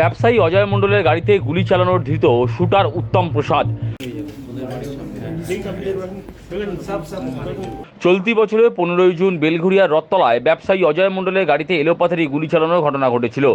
ব্যবসায়ী অজয় মণ্ডলের গাড়িতে গুলি চালানোর ধৃত শুটার উত্তম প্রসাদ। চলতি বছরে পনেরোই জুন বেলঘুরিয়ার রত্তলায় ব্যবসায়ী অজয় মণ্ডলের গাড়িতে এলোপাথারি গুলি চালানোর ঘটনা ঘটেছিল।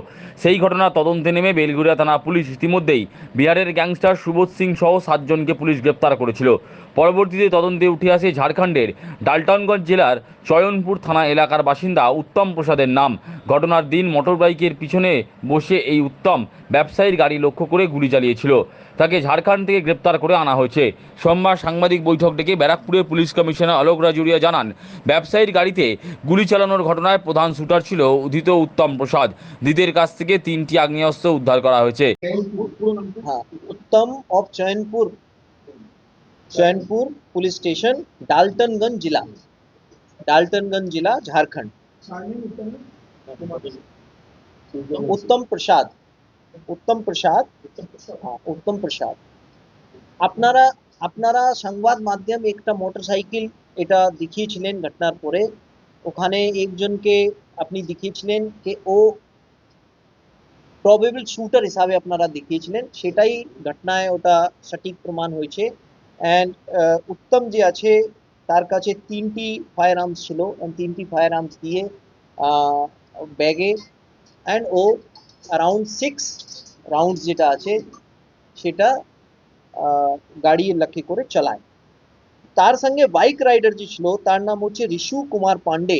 সেই ঘটনা তদন্তে নেমে বেলঘুরিয়া থানা পুলিশ ইতিমধ্যেই বিহারের গ্যাংস্টার সুবোধ সিং সহ সাতজনকে পুলিশ গ্রেপ্তার করেছিল। পরবর্তীতে তদন্তে উঠে আসে ঝাড়খণ্ডের ডালটনগঞ্জ জেলার চয়নপুর থানা এলাকার বাসিন্দা উত্তম প্রসাদের নাম। ঘটনার দিন মোটরবাইকের পিছনে বসে এই উত্তম ব্যবসায়ীর গাড়ি লক্ষ্য করে গুলি চালিয়েছিল। তাকে ঝাড়খণ্ড থেকে গ্রেপ্তার করে আনা হয়েছে। সোমবার সাংবাদিক বৈঠক ডেকে ব্যারাকপুরের পুলিশ কমিশনার অলোক রাজুরিয়া জানান ব্যবসায়ীর গাড়িতে গুলি চালানোর ঘটনায় প্রধান শুটার ছিল উদিত উত্তম প্রসাদ দিদের কাছ থেকে তিনটি আগ্নেয়াস্ত্র উদ্ধার করা হয়েছে हाँ उत्तम of Chainpur Chainpur police station Daltonganj जिला डाल्टनगंज जिला झारखंड उत्तम प्रसाद উত্তম প্রসাদ হ্যাঁ, উত্তম প্রসাদ আপনারা আপনারা সংবাদ মাধ্যম একটা মোটরসাইকেল এটা দেখিয়েছিলেন ঘটনার পরে, ওখানে একজনকে আপনি দেখিয়েছিলেন যে ও প্রবেবল শুটার হিসাবে আপনারা দেখিয়েছিলেন, সেটাই ঘটনায় ওটা সঠিক প্রমাণ হয়েছে। অ্যান্ড উত্তম যে আছে, তার কাছে তিনটি ফায়ার আর্মস ছিল তিনটি ফায়ার আর্মস দিয়ে ব্যাগে। অ্যান্ড ও অ্যারাউন্ড সিক্স রাউন্ড যেটা আছে, সেটা আহ, গাড়ি লক্ষ্য করে চালায় তার সঙ্গে বাইক রাইডার যে ছিল তার নাম হচ্ছে ঋষু কুমার পান্ডে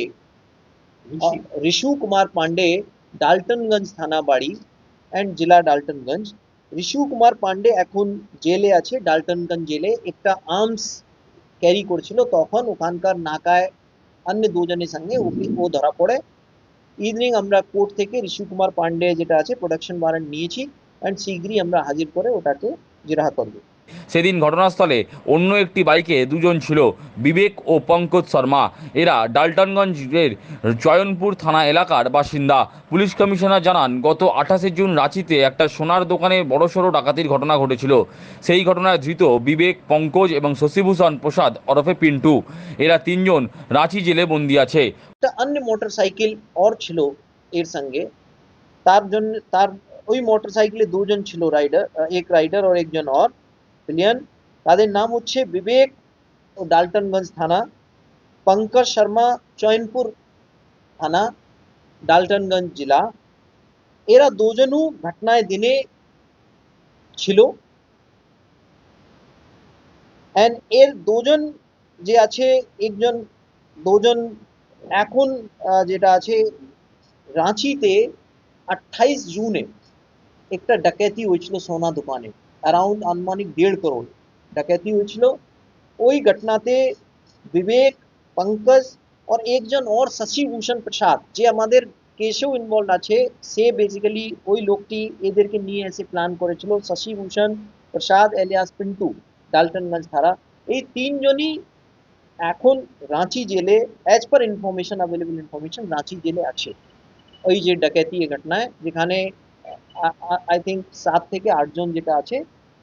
আহ, ঋষু কুমার পান্ডে ডালটনগঞ্জ থানা বাড়ি অ্যান্ড জেলা ডালটনগঞ্জ ঋষু কুমার পান্ডে এখন জেলে আছে ডালটনগঞ্জ জেলে একটা আর্মস ক্যারি করছিল তখন ওখানকার নাকায় অন্য দুজনের সঙ্গে ওকে ও ধরা পড়ে ইভিনিং আমরা কোর্ট থেকে ঋষু কুমার পান্ডে যেটা আছে প্রোডাকশন ওয়ারেন্ট নিয়েছি অ্যান্ড শীঘ্রই আমরা হাজির করে ওটাকে জেরাহা করব। সেদিন ঘটনাস্থলে অন্য একটি বাইকে দুজন ছিল বিবেক ও পঙ্কজ শর্মা। এরা ডালটনগঞ্জের চয়নপুর থানা এলাকার বাসিন্দা। পুলিশ কমিশনার জানান গত আঠাশে জুন রাঁচিতে একটা সোনার দোকানে বড়সড় ডাকাতির ঘটনা ঘটেছিল। সেই ঘটনায় ধৃত বিবেক পঙ্কজ এবং শশীভূষণ প্রসাদ ওরফে পিন্টু। এরা তিনজন রাঁচি জেলে বন্দি আছে। অন্য মোটরসাইকেল ওর ছিল এর সঙ্গে। তার জন্য তার ওই মোটরসাইকেলে দুজন ছিল রাইডার এক রাইডার আর একজন ওর প্লেয়ান তাদের নাম হচ্ছে বিবেক ও ডালটনগঞ্জ থানা পঙ্কজ শর্মা চয়নপুর থানা ডালটনগঞ্জ জেলা এরা দুজনও ঘটনায় দিনে ছিল অ্যান্ড এর দুজন যে আছে একজন দুজন এখন আহ, যেটা আছে রাঁচিতে আঠাইশ জুনে একটা ডাকাতি হয়েছিল সোনা দোকানে অ্যারাউন্ড আনুমানিক দেড় করোড় ডাকাতি হয়েছিল ওই ঘটনাতে বিবেক পঙ্কজ আর একজন ওর শশীভূষণ প্রসাদ যে আমাদের কেসেও ইনভলভ আছে সে বেসিক্যালি ওই লোকটি এদেরকে নিয়ে এসে প্ল্যান করেছিল শশীভূষণ প্রসাদ এলিয়াস পিন্টু ডালটনগঞ্জ থানা এই তিনজনই এখন রাঁচি জেলে as per information available information Ranchi জেলে আছে ওই যে ডাকাতি এই ঘটনায় যেখানে আই থিঙ্ক সাত থেকে আটজন যেটা আছে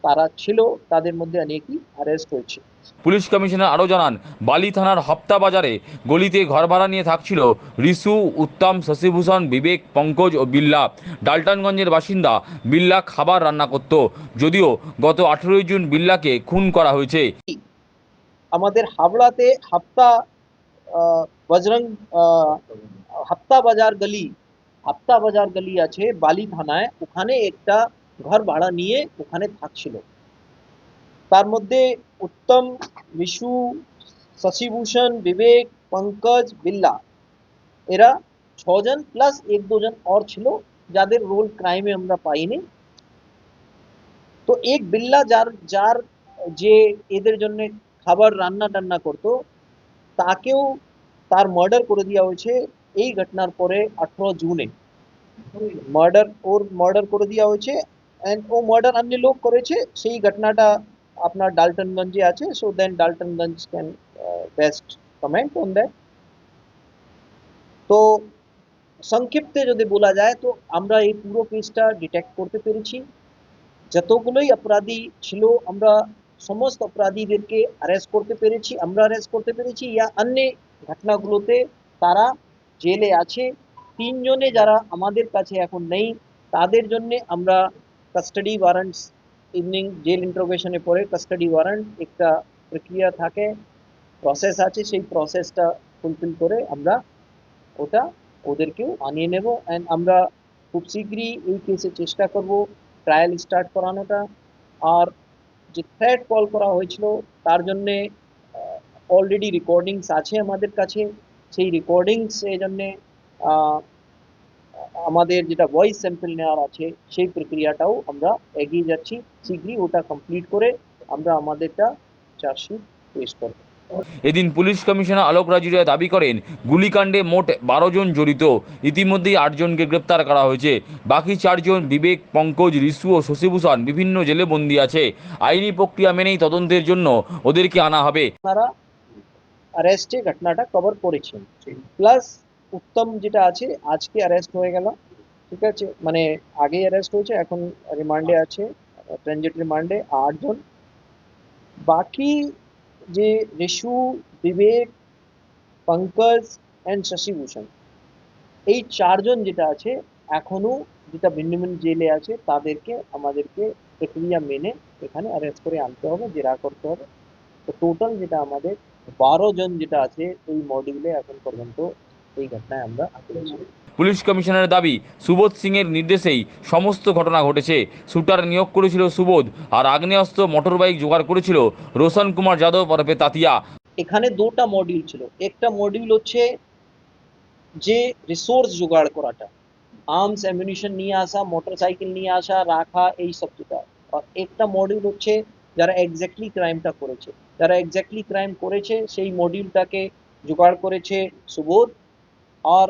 তারা ছিল তাদের মধ্যে অনেকই অ্যারেস্ট হয়েছে। পুলিশ কমিশনার আরও জানান বালি থানার হপ্তা বাজারে গলিতে ঘর ভাড়া নিয়ে থাকছিল রিসু উত্তম শশীভূষণ বিবেক পঙ্কজ ও বিল্লা। ডালটনগঞ্জের বাসিন্দা বিল্লা খাবার রান্না করত। যদিও গত আঠেরোই জুন বিল্লাকে খুন করা হয়েছে। আমাদের হাবড়াতে হাপ্তা বজরং হাপ্তা বাজার গলি হাপ্তা বাজার গলি আছে, বালি থানায়। ওখানে একটা ঘর ভাড়া নিয়ে ওখানে থাকছিল। তার মধ্যে উত্তম, বিশু, শশীভূষণ, বিবেক, পঙ্কজ, বিল্লা এরা ছজন প্লাস এক দুজন আর ছিল যাদের রোল ক্রাইমে আমরা পাইনি। তো এক বিল্লা যার যার যে এদের জন্য খাবার রান্না টান্না করতো, তাকেও তার মার্ডার করে দেওয়া হয়েছে। এই ঘটনার পরে আঠারো জুনে মার্ডার ওর মার্ডার করে দেওয়া হয়েছে অ্যান্ড ও মার্ডার অন্য লোক করেছে সেই ঘটনাটা আপনার ডালটনগঞ্জে আছে so then Daltonganj can best comment on that তো সংক্ষিপ্তে যদি বলা যায় তো আমরা এই পুরো কেসটা ডিটেক্ট করতে পেরেছি যতগুলোই অপরাধী ছিল আমরা সমস্ত অপরাধীদেরকে অ্যারেস্ট করতে পেরেছি আমরা অ্যারেস্ট করতে পেরেছি ইয়া অন্য ঘটনাগুলোতে তারা জেলে আছে। তিনজনে যারা আমাদের কাছে এখন নেই, তাদের জন্য আমরা কাস্টাডি ওয়ারেন্টস ইভিনিং জেল ইন্টারোগেশনে পরে কাস্টাডি ওয়ারেন্ট একটা প্রক্রিয়া থাকে প্রসেস আছে, সেই প্রসেসটা ফুলফিল করে আমরা ওটা ওদেরকেও আনিয়ে নেব। অ্যান্ড আমরা খুব শীঘ্রই এই কেসে চেষ্টা করব ট্রায়াল স্টার্ট করানোটা। আর যে থ্রেড কল করা হয়েছিল, তার জন্যে অলরেডি রেকর্ডিংস আছে আমাদের কাছে। সেই রেকর্ডিংস এই জন্যে আমাদের যেটা ভয়েস স্যাম্পল নেওয়ার আছে সেই প্রক্রিয়াটাও আমরা এগিয়ে যাচ্ছি। শীঘ্রই ওটা কমপ্লিট করে আমরা আমাদেরটা চার্জশিট পেশ করব। এদিন পুলিশ কমিশনার আলোক রাজুরিয়া দাবি করেন গুলিকাণ্ডে মোট বারো জন জড়িত ইতিমধ্যেই আটজনকে গ্রেপ্তার করা হয়েছে। বাকি চারজন বিবেক পঙ্কজ রিসু ও শশীভূষণ বিভিন্ন জেলে বন্দী আছে। আইনি প্রক্রিয়া মেনেই তদন্তের জন্য ওদেরকে আনা হবে। অ্যারেস্টে ঘটনাটা কভার করেছেন। প্লাস উত্তম যেটা আছে, আজকে অ্যারেস্ট হয়ে গেল। ঠিক আছে? মানে আগে অ্যারেস্ট হয়েছে, এখন রিমান্ডে আছে ট্রানজিট রিমান্ডে আটজন। বাকি যে ঋষু, বিবেক, পঙ্কজ অ্যান্ড শশীভূষণ, এই চারজন যেটা আছে, এখনও যেটা ভিন্ন ভিন্ন জেলে আছে, তাদেরকে, আমাদেরকে প্রক্রিয়া মেনে এখানে অ্যারেস্ট করে আনতে হবে, জেরা করতে হবে। তো টোটাল যেটা আমাদের বারো জন যেটা আছে এই মডিউলে এখন পর্যন্ত এই ঘটনায় আমরা পুলিশ কমিশনারের দাবি সুবোধ সিংয়ের নির্দেশেই সমস্ত ঘটনা ঘটেছে। শুটার নিয়োগ করেছিল সুবোধ আর আগ্নেয়াস্ত্র মোটরবাইক জোগাড় করেছিল রোশন কুমার যাদব ওরফে তাতিয়া। এখানে দুটা মডিউল ছিল। একটা মডিউল হচ্ছে যে রিসোর্স জোগাড় করাটা। আর্মস অ্যামিউনিশন নিয়ে আসা মোটরসাইকেল নিয়ে আসা রাখা এই সব যেটা। আর একটা মডিউল হচ্ছে যারা এক্স্যাক্টলি ক্রাইমটা করেছে। যারা এক্স্যাক্টলি ক্রাইম করেছে সেই মডিউলটাকে জোগাড় করেছে সুবোধ আর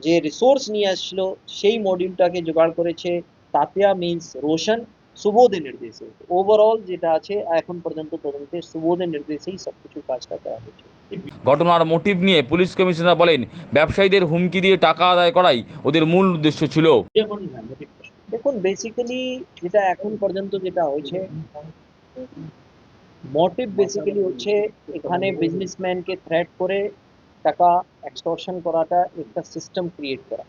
যে রিসোর্স নিয়ে আসছিল সেই মডিউলটাকে জোগাড় করেছে তাতিয়া মিন্স রোশন সুবোধের নির্দেশে। ওভারঅল যেটা আছে এখন পর্যন্ত তদন্তে সুবোধের নির্দেশেই সবকিছু কাজটা করা হয়েছে। ঘটনার মোটিভ নিয়ে পুলিশ কমিশনার বলেন ব্যবসায়ীদের হুমকি দিয়ে টাকা আদায় করাই ওদের মূল উদ্দেশ্য ছিল। দেখুন বেসিক্যালি যেটা এখন পর্যন্ত যেটা হয়েছে মোটিভ বেসিক্যালি হচ্ছে এখানে বিজনেসম্যানকে থ্রেট করে টাকা এক্সটর্শন করাটা একটা সিস্টেম ক্রিয়েট করা